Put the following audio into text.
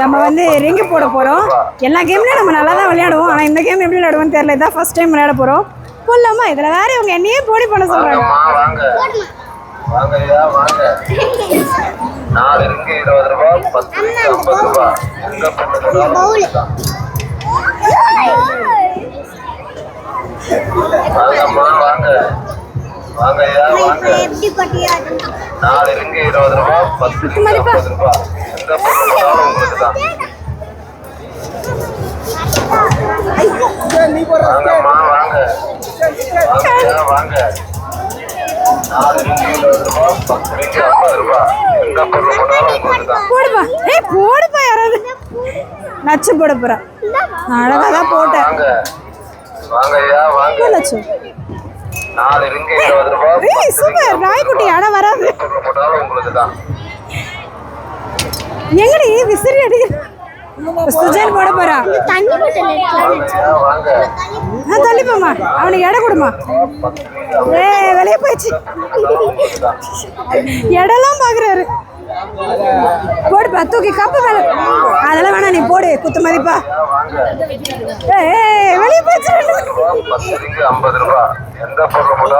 நம்ம வந்து ரிங்கு போட போகிறோம் எல்லா கேம்லையும் நம்ம நல்லா தான் விளையாடுவோம். ஆனால் இந்த கேம் எப்படி விளையாடுவோம்னு தெரியல. இதான் ஃபர்ஸ்ட் டைம் விளையாட போகிறோம் போடலாமா? இதில் வேற இவங்க என்னையே போடி பண்ண சொல்கிறாங்க வாங்கம்மா வாங்க. வாங்க ஐயா வாங்க. நாலு இருக்கு இருபது ரூபாய் பத்து இருக்கு ஐம்பது ரூபாய் எந்த பொண்ணு போனாலும் தான். வாங்கம்மா வாங்க. வாங்க ஐயா வாங்க. எப்படி பட்டியாது நாலு இருபது ரூபாய் பத்து. ஐம்பது எந்த பொண்ணு போனாலும் உங்களுக்கு தான். வாங்கம்மா வாங்க. வாங்க ஐயா வாங்க. நாலு இருக்கு இருபது ரூபாய் பத்து இருக்கு ஐம்பது ரூபாய் எந்த பொண்ணு போனாலும் உங்களுக்கு தான். போடுப்பா. ஏய் போடுப்பா யாராவது. நச்சு போட போகிறா அழகாக தான் போட்டேன். வாங்க. வாங்க. ஐயா வாங்க சூப்பர். நாய்க்குட்டி ஆனால் வராது எங்கடி? விசிறி அடி. சுஜன் போட போறா. தண்ணி நான் தள்ளிப்போம்மா அவனுக்கு இடம் கொடுமா ஏ வெளியே போயிடுச்சு இடம்லாம் பாக்குறாரு. போடுப்பா தூக்கி கப்பு மேல. அதெல்லாம் வேணாம் நீ போடு குத்து மதிப்பா. ஏய் வெளியே போயிடுச்சு பத்து ரிங்கு ஐம்பது ரூபாய் எந்த பொருள் போட்டாலும்